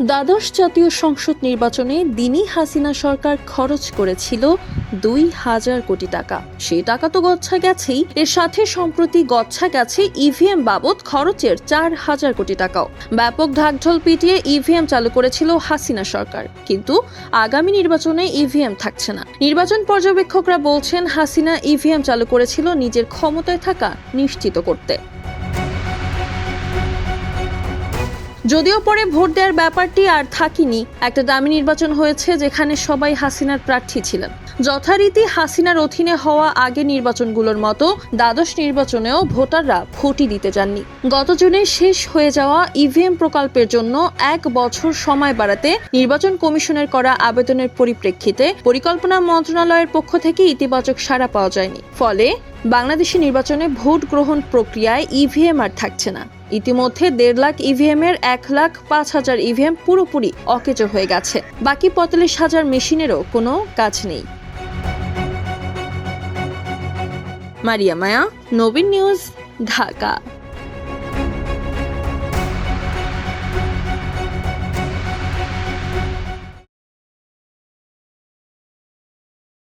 দ্বাদশ জাতীয় সংসদ নির্বাচনে দিনই হাসিনা সরকার খরচ করেছিল দুই হাজার কোটি টাকা। সেই টাকা তো গচ্ছা গেছেই। এর সাথে সম্প্রতি গচ্ছা গেছে ইভিএম বাবদ খরচের চার হাজার কোটি টাকাও। ব্যাপক ঢাকঢোল পিটিয়ে ইভিএম চালু করেছিল হাসিনা সরকার। কিন্তু আগামী নির্বাচনে ইভিএম থাকছে না। নির্বাচন পর্যবেক্ষকরা বলছেন, হাসিনা ইভিএম চালু করেছিল নিজের ক্ষমতায় থাকা নিশ্চিত করতে। যদিও পরে ভোট দেওয়ার ব্যাপারটি আর থাকিনি, একটা দামি নির্বাচন হয়েছে যেখানে সবাই হাসিনার প্রার্থী ছিলেন। যথারীতি হাসিনার অধীনে হওয়া আগে নির্বাচনগুলোর মতো দ্বাদশ নির্বাচনেও ভোটাররা ভোটই দিতে যাননি গত জুনে শেষ হয়ে যাওয়া ইভিএম প্রকল্পের জন্য এক বছর সময় বাড়াতে নির্বাচন কমিশনের করা আবেদনের পরিপ্রেক্ষিতে পরিকল্পনা মন্ত্রণালয়ের পক্ষ থেকে ইতিবাচক সাড়া পাওয়া যায়নি। ফলে বাংলাদেশি নির্বাচনে ভোট গ্রহণ প্রক্রিয়ায় ইভিএম আর থাকছে না। ইতিমধ্যে দেড় লাখ ইভিএম এর এক লাখ পাঁচ হাজার ইভিএম পুরোপুরি অকেচ হয়ে গেছে। বাকি পঁয়তাল্লিশ হাজার মেশিনেরও কোনো কাজ নেই। মারিয়া মায়া, নবীন নিউজ, ঢাকা।